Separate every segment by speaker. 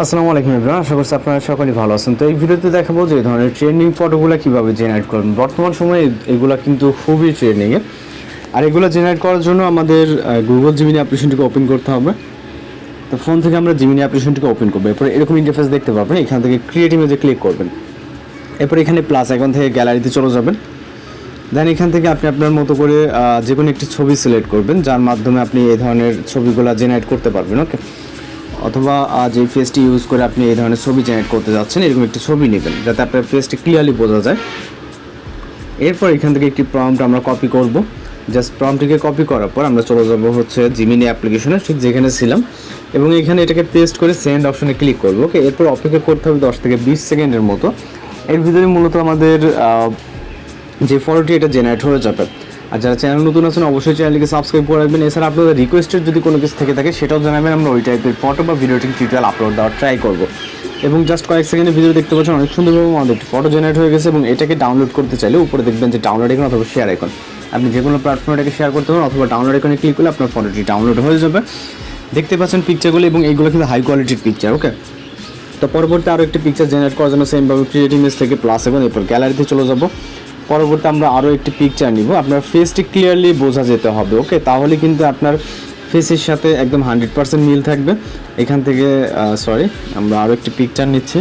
Speaker 1: আসসালামু আলাইকুম ইব্রাহিম আশা করছি আপনারা সকলেই ভালো আছেন। তো এই ভিডিওতে দেখাবো যে ধরনের ট্রেন্ডিং ফটোগুলো কীভাবে জেনারেট করবেন বর্তমান সময়ে এগুলো কিন্তু খুবই ট্রেন্ডিংয়ে আর এগুলো জেনারেট করার জন্য আমাদের গুগল জিমিনি অ্যাপ্লিকেশনটিকে ওপেন করতে হবে। তো ফোন থেকে আমরা জিমিনি অ্যাপ্লিকেশনটিকে ওপেন করব। এরপরে এরকম ইন্টারফেস দেখতে পাবেন, এখান থেকে ক্রিয়েট ইমেজে ক্লিক করবেন। এরপর এখানে প্লাস আইকন থেকে গ্যালারিতে চলে যাবেন। দেন এখান থেকে আপনি আপনার মতো করে যে কোনো একটি ছবি সিলেক্ট করবেন, যার মাধ্যমে আপনি এই ধরনের ছবিগুলো জেনারেট করতে পারবেন ওকে অথবা যে ফেসটি ইউজ করে আপনি এই ধরনের ছবি জেনারেট করতে যাচ্ছেন, এরকম একটি ছবি নেবেন, যাতে আপনার ফেসটি ক্লিয়ারলি বোঝা যায়। এরপর এখান থেকে একটি প্রম্পট আমরা কপি করব। জাস্ট প্রম্পটিকে কপি করার পর আমরা চলে যাব হচ্ছে জিমিনি অ্যাপ্লিকেশনে ঠিক যেখানে ছিলাম। এবং এখানে এটাকে পেস্ট করে সেন্ড অপশনে ক্লিক করব ওকে এরপর অপেক্ষা করতে হবে দশ থেকে বিশ সেকেন্ডের মতো। এর ভিতরে মূলত আমাদের যে ফটোটি এটা জেনারেট হয়ে যাবে। আর যারা চ্যানেল নতুন আছেন, অবশ্যই চ্যানেলটিকে সাবস্ক্রাইব করে রাখবেন। এছাড়া আপনাদের রিকোয়েস্টেড যদি কোনো কিছু থেকে থাকে, সেটাও জানাবেন। আমরা ওই টাইপের ফটো বা ভিডিওটি টিউটোরিয়াল আপলোড দেওয়ার ট্রাই করব। এবং জাস্ট কয়েক সেকেন্ডের ভিডিও দেখতে পাচ্ছেন, অনেক সুন্দরভাবে আমাদের ফটো জেনারেট হয়ে গেছে এবং এটাকে ডাউনলোড করতে চাইলে উপরে দেখবেন যে ডাউনলোড এখন অথবা শেয়ার এখন আপনি যে কোনো প্ল্যাটফর্মে এটাকে শেয়ার করতে পারেন অথবা ডাউনলোড এখানে ক্লিক করলে আপনার ফটোটি ডাউনলোড হয়ে যাবে। দেখতে পাচ্ছেন পিকচারগুলো এবং এইগুলো কিন্তু হাই কোয়ালিটির পিকচার ওকে তো পরবর্তী আরও একটি পিকচার জেনারেট করার জন্য সেমভাবে ক্রিয়েট ইমেজ থেকে প্লাস এবং এরপর গ্যালারিতে চলে যাব। পরবর্তী আমরা আরও একটি পিকচার নিব। আপনার ফেসটি ক্লিয়ারলি বোঝা যেতে হবে ওকে তাহলে কিন্তু আপনার ফেসের সাথে একদম হান্ড্রেড পার্সেন্ট মিল থাকবে। এখান থেকে সরি আমরা আরও একটি পিকচার নিচ্ছি।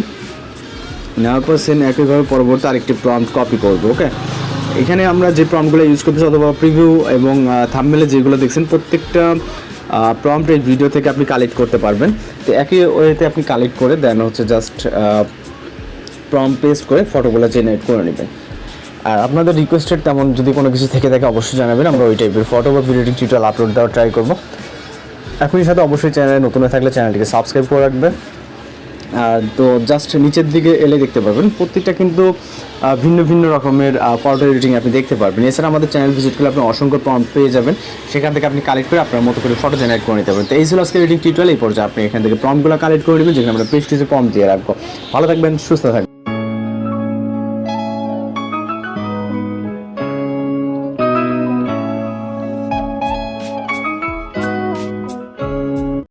Speaker 1: নেওয়ার পর সেম একইভাবে পরবর্তী আরেকটি প্রম্পট কপি করব ওকে এখানে আমরা যে প্রম্পটগুলো ইউজ করতেছি, অথবা প্রিভিউ এবং থাম্বনেলে যেগুলো দেখছেন, প্রত্যেকটা প্রম্পট এই ভিডিও থেকে আপনি কালেক্ট করতে পারবেন। তো একই ওয়েতে আপনি কালেক্ট করে দেন হচ্ছে জাস্ট প্রম্পট পেস্ট করে ফটোগুলো জেনারেট করে নেবেন। আর আপনাদের রিকোয়েস্টেড তেমন যদি কোনো কিছু থেকে থাকে অবশ্যই জানাবেন, আমরা ওই টাইপের ফটো বা ভিডিও টিউটোরিয়াল আপলোড দেওয়ার ট্রাই করব। এখনই সাথে অবশ্যই চ্যানেলে নতুন হয়ে থাকলে চ্যানেলটিকে সাবস্ক্রাইব করে রাখবে আর তো জাস্ট নিচের দিকে এলে দেখতে পারবেন, প্রত্যেকটা কিন্তু ভিন্ন ভিন্ন রকমের ফটো এডিটিং আপনি দেখতে পারবেন। এছাড়া আমাদের চ্যানেল ভিজিট করলে আপনি অসংখ্য প্রম্পট পেয়ে যাবেন। সেখান থেকে আপনি কালেক্ট করে আপনার মতো করে ফটো জেনারেট করে নিতে পারেন। তো এই ছিল আজকে এডিটিং টিউটোরিয়াল এই পর্যায়ে আপনি এখান থেকে প্রম্পটগুলো কালেক্ট করে নেবেন, যেখানে আমরা পেস্টিসে প্রম্পট দিয়ে রাখব। ভালো থাকবেন, সুস্থ থাকবেন।